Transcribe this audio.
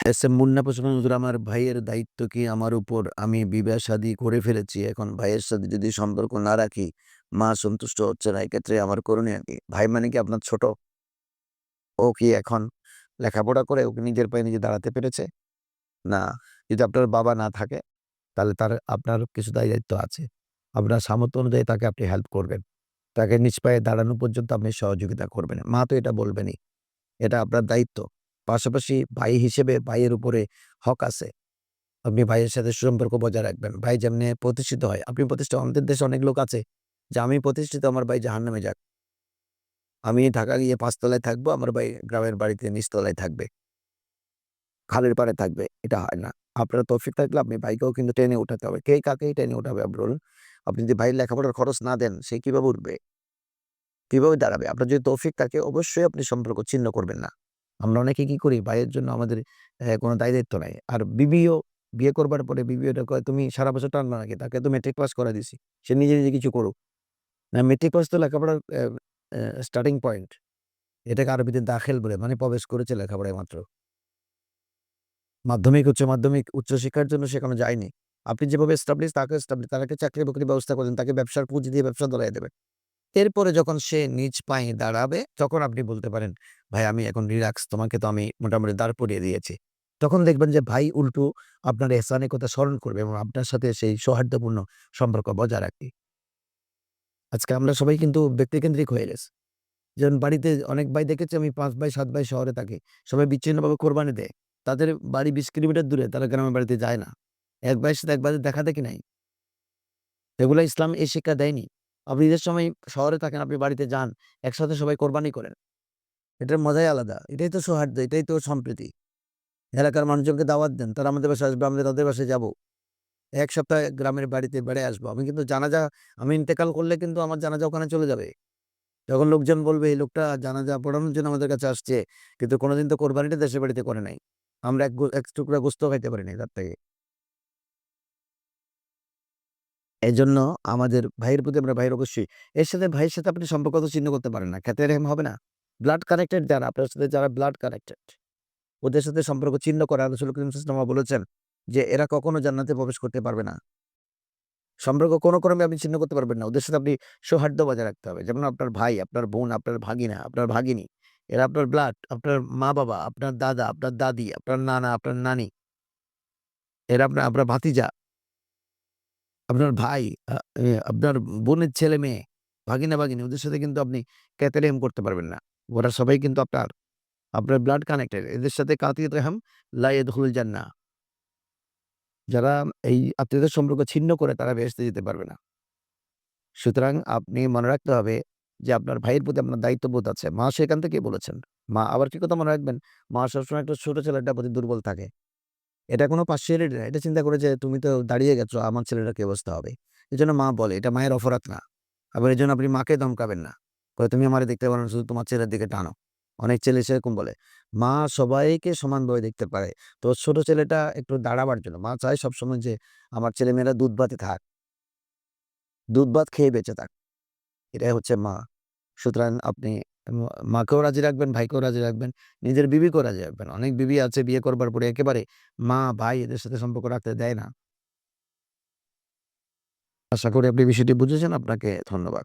S M Munna প্রশ্ন হুজুর আমার ভাইয়ের দায়িত্ব কি আমার উপর? আমি বিবাহ-শাদী করে ফেলেছি। এখন ভাইয়ের সাথে যদি সম্পর্ক না রাখি, মা সন্তুষ্ট হচ্ছে না। এক্ষেত্রে আমার করণীয় কি? ভাই মানে কি আপনার ছোট? ও কি এখন লেখাপড়া করে ওকে নিজের পায়ে নিজে দাঁড়াতে পেরেছে? না। যদি আপনার বাবা না থাকে, তাহলে তার আপনার কিছু দায়-দায়িত্ব আছে। আপনার সামর্থ্য অনুযায়ী তাকে আপনি হেল্প করবেন। তাকে নিজ পায়ে দাঁড়ানো পর্যন্ত আপনি সহযোগিতা করবেন। মা তো এটা বলবেনই। এটা আপনার দায়িত্ব। পাশাপাশি ভাই হিসেবে ভাইয়ের উপরে হক আছে। আপনি ভাইয়ের সাথে সুসম্পর্ক বজায় রাখবেন। ভাই যেমনে প্রতিষ্ঠিত হয়, আপনি প্রতিষ্ঠিত আমাদের দেশে অনেক লোক আছে যে আমি প্রতিষ্ঠিত আমার ভাই জাহান্নামে যাক। আমি ঢাকা গিয়ে ৫ তলায় থাকব, আমার ভাই গ্রামের বাড়িতে নিচতলায় থাকবে। খালের পাড়ে থাকবে। এটা হয় না। আপনার তৌফিক থাকলে আপনি ভাইকেও কিন্তু টেনে উঠাতে হবে। কে কাকেই টেনে উঠাবে আপনি বলুন? আপনি যদি ভাইয়ের লেখাপড়ার খরচ না দেন, সে কীভাবে উঠবে? কীভাবে দাঁড়াবে? আপনার যদি তৌফিক থাকে অবশ্যই আপনি সম্পর্ক ছিন্ন করবেন না। আমরা অনেকে কি করি? ভাইয়ের জন্য আমাদের কোনো দায়-দায়িত্ব নাই। আর বিবিও বিয়ে করবার পরে বিবি এটা কয়, "তুমি সারা বছর টানবা নাকি? তাকে তো মেট্রিক পাস করায় দিছি। সে নিজে, নিজে কিছু করুক।" না মেট্রিক পাস তো লেখাপড়ার স্টার্টিং পয়েন্ট। এটাকে আরবিতে দাখিল বলে। মানে প্রবেশ করেছে লেখাপড়ায় মাত্র। মাধ্যমিক, উচ্চ মাধ্যমিক, উচ্চশিক্ষার জন্য সে এখনও যায়নি। আপনি যেভাবে এস্টাবলিশ তাকেও এস্টাবলিশ তার একটা চাকরি-বাকরির ব্যবস্থা করে দেন। তাকে ব্যবসার পুঁজি দিয়ে ব্যবসা ধরাইয়া দেবেন। এরপরে যখন সে নিজ পায়ে দাঁড়াবে, তখন আপনি বলতে পারেন, "ভাই আমি এখন রিল্যাক্স। তোমাকে তো আমি মোটামুটি দাঁড় করিয়ে দিয়েছি।" তখন দেখবেন যে ভাই উল্টো আপনার এহসানের কথা স্মরণ করবে এবং আপনার সাথে সেই সৌহার্দ্যপূর্ণ সম্পর্ক বজায় রাখবে। আজকে আমরা সবাই কিন্তু ব্যক্তিকেন্দ্রিক হয়ে গেছে যেমন বাড়িতে অনেক ভাই দেখেছি আমি পাঁচ ভাই সাত ভাই শহরে থাকি। সবাই বিচ্ছিন্নভাবে কোরবানি দেয়। তাদের বাড়ি ২০ কিলোমিটার দূরে, তারা গ্রামের বাড়িতে যায় না। এক ভাইয়ের সাথে এক ভাইয়ের দেখা-দেখি নাই। এগুলা ইসলাম এই শিক্ষা দেয়নি। আপনি ঈদের সময় শহরে থাকেন, আপনি বাড়িতে যান, একসাথে সবাই কোরবানি করেন। এটার মজাই আলাদা। এটাই তো সৌহার্দ্য, এটাই তো সম্প্রীতি। এলাকার মানুষজনকে দাওয়াত দেন। তারা আমাদের বাসায় আসবে, আমরা তাদের বাসায় যাব। ১ সপ্তাহ গ্রামের বাড়িতে বেড়ে আসব। আমি কিন্তু জানাজা আমি ইন্তেকাল করলে কিন্তু আমার জানাজা ওখানে চলে যাবে। তখন লোকজন বলবে, "এই লোকটা জানাজা পড়ানোর জন্য আমাদের কাছে আসছে। কিন্তু কোনোদিন তো কোরবানিটা দেশের বাড়িতে করে নাই। আমরা এক এক টুকরা গোস্তও খাইতে পারি নাই তার থেকে।" এজন্য আমাদের ভাইয়ের প্রতি আমরা ভাইয়ের অবশ্যই এর সাথে ভাইয়ের সাথে আপনি সম্পর্ক তো ছিন্ন করতে পারেন না। খেতে রেহেম হবে না? ব্লাড কানেক্টেড যারা, আপনার সাথে যারা ব্লাড কানেক্টেড, ওদের সাথে সম্পর্ক ছিন্ন করা সাল্লাল্লাহু বলেছেন যে, "এরা কখনো জান্নাতে প্রবেশ করতে পারবে না।" সম্পর্ক কোনো ক্রমে আপনি চিহ্ন করতে পারবেন না। ওদের সাথে আপনি সৌহার্দ্য বজায় রাখতে হবে। যেমন আপনার ভাই, আপনার বোন, আপনার ভাগিনা, আপনার ভাগিনী, এরা আপনার ব্লাড, আপনার মা-বাবা, আপনার দাদা, আপনার দাদি, আপনার নানা, আপনার নানি। এরা আপনার আপনার ভাতিজা। আপনার ভাই, আপনার বোনের ছেলে-মেয়ে, ভাগিনা-ভাগিনী ওদের সাথে কিন্তু আপনি কেতারেহাম করতে পারবেন না। ওরা সবাই কিন্তু আপনার, আপনার ব্লাড কানেক্টেড। এদের সাথে কাতিয়ুর রেহাম লা ইয়াদখুলুল জান্নাহ। যারা এই আত্মীয়তার সম্পর্ক ছিন্ন করে তারা বেহেশতে যেতে পারবে না। সুতরাং আপনি মনে রাখতে হবে যে আপনার ভাইয়ের প্রতি আপনার দায়িত্ববোধ আছে। মা সেখান থেকে বলেছেন। মা আবার কি কথা মনে রাখবেন? মা সবসময় একটা ছোট ছেলেটার প্রতি দুর্বল থাকে। এটা কোনো পার্সিয়ালিটি না। এটা চিন্তা করে যে তুমি তো দাঁড়িয়ে গেছো, আমার ছেলেটার কি অবস্থা হবে? এই জন্য মা বলে এটা মায়ের অপরাধ না। আবার এই জন্য আপনি মাকে ধমকাবেন না। কয় তুমি আমার দেখতে পারো শুধু তোমার ছেলের দিকে টানো। অনেক ছেলে সেরকম বলে। মা সবাইকে সমানভাবে দেখতে পারে। তো ছোট ছেলেটা একটু দাঁড়াবার জন্য মা চায় সবসময় যে আমার ছেলেমেয়েরা দুধ ভাতে থাক। দুধ ভাত খেয়ে বেঁচে থাক। এটাই হচ্ছে মা। সুতরাং আপনি মাকেও রাজি রাখবেন, ভাইকেও রাজি রাখবেন, নিজের বিবিকেও রাজি রাখবেন। অনেক বিবি আছে বিয়ে করবার পরে একেবারে মা, ভাই এদের সাথে সম্পর্ক রাখতে দেয় না। আশা করি আপনি বিষয়টি বুঝেছেন। আপনাকে ধন্যবাদ।